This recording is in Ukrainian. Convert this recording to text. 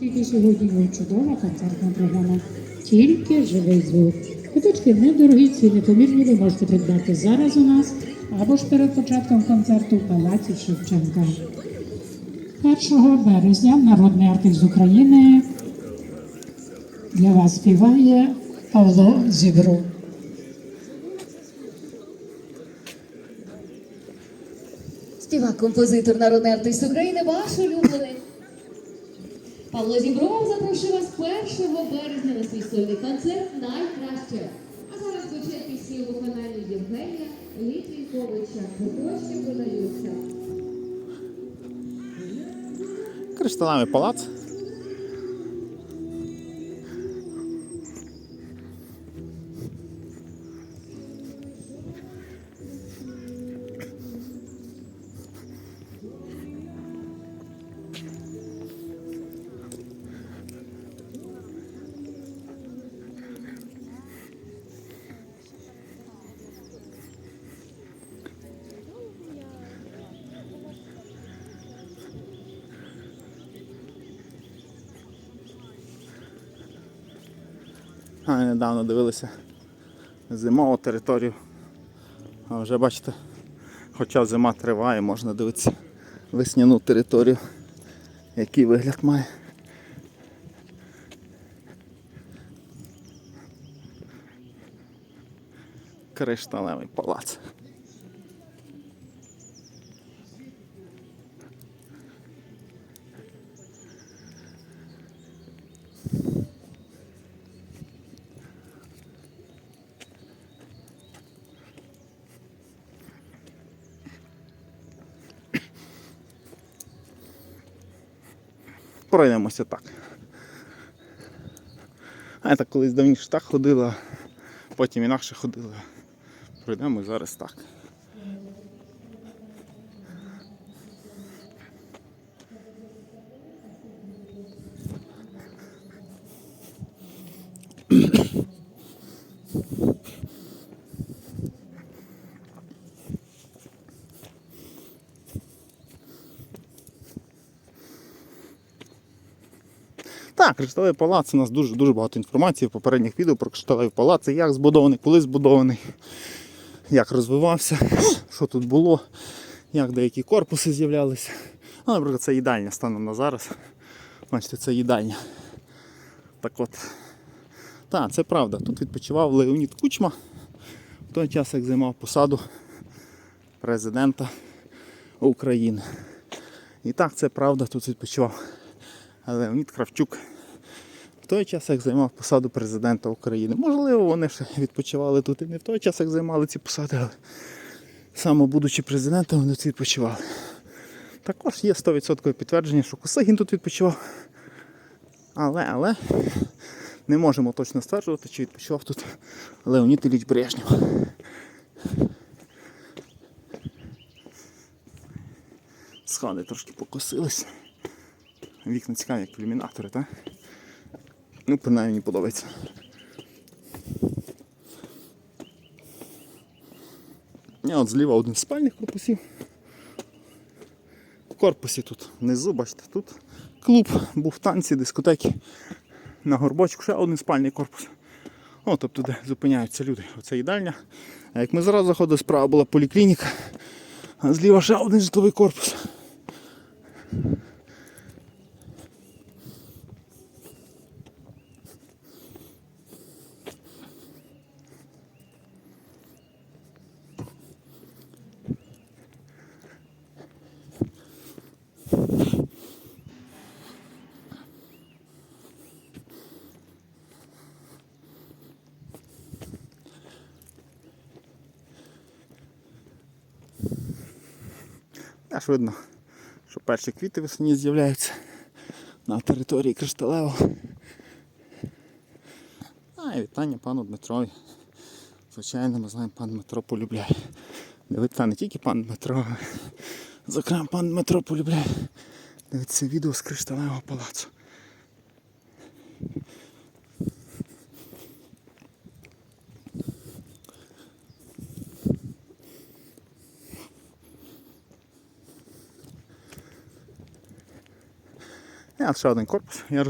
Тільки сьогодні була чудова концертна програма. Тільки живий звук. Квиточки недорогі ціни, помірні ви можете придбати зараз у нас або ж перед початком концерту в Палаці Шевченка. 1 березня народний артист України для вас співає Павло Зібров. Співак, композитор, народний артист України, ваш улюблений. Павло Зібров запрошує вас 1 березня на свій сольний концерт найкраще. А зараз звучать пісні у виконанні Євгенія Літвінковича. Гроші продаються. Кришталевий палац. А, недавно дивилися зимову територію. А вже бачите, хоча зима триває, можна дивитися весняну територію, який вигляд має. Кришталевий палац. Пройдемося так. А я так колись давніше так ходила, потім інакше ходила. Пройдемо зараз так. Так, кришталевий палац у нас дуже дуже багато інформації в попередніх відео про кришталевий палац, як збудований, коли збудований, як розвивався, що тут було, як деякі корпуси з'являлися. Ну, наприклад, це їдальня станом на зараз. Бачите, це їдальня. Так от. Так, це правда. Тут відпочивав Леонід Кучма в той час, як займав посаду президента України. І так, це правда, тут відпочивав Леонід Кравчук. В той час, як займав посаду президента України. Можливо, вони ще відпочивали тут і не в той час, як займали ці посади, але саме будучи президентом, вони тут відпочивали. Також є 100% підтвердження, що Косигін тут відпочивав. Але, але не можемо точно стверджувати, чи відпочивав тут Леонід Ілліч Брежнєв. Сходи трошки покосились. Вікна цікаві, як ілюмінатори, так? Ну, принаймні мені подобається. Я от зліва один з спальних корпусів. В корпусі тут внизу, бачите, тут клуб, був танці, дискотеки. На горбочку ще один спальний корпус. О, тобто де зупиняються люди. Оце їдальня. А як ми зараз заходили, справа була поліклініка, а зліва ще один житловий корпус. Аж видно, що перші квіти весні з'являються на території Кришталево. А і вітання пану Дмитрові. Звичайно, ми знаємо, пан Дмитро полюбляє. Дивиться не тільки пан Дмитро, зокрема пан Дмитро полюбляє. Дивиться відео з Кришталевого палацу. І от ще один корпус. Я роз...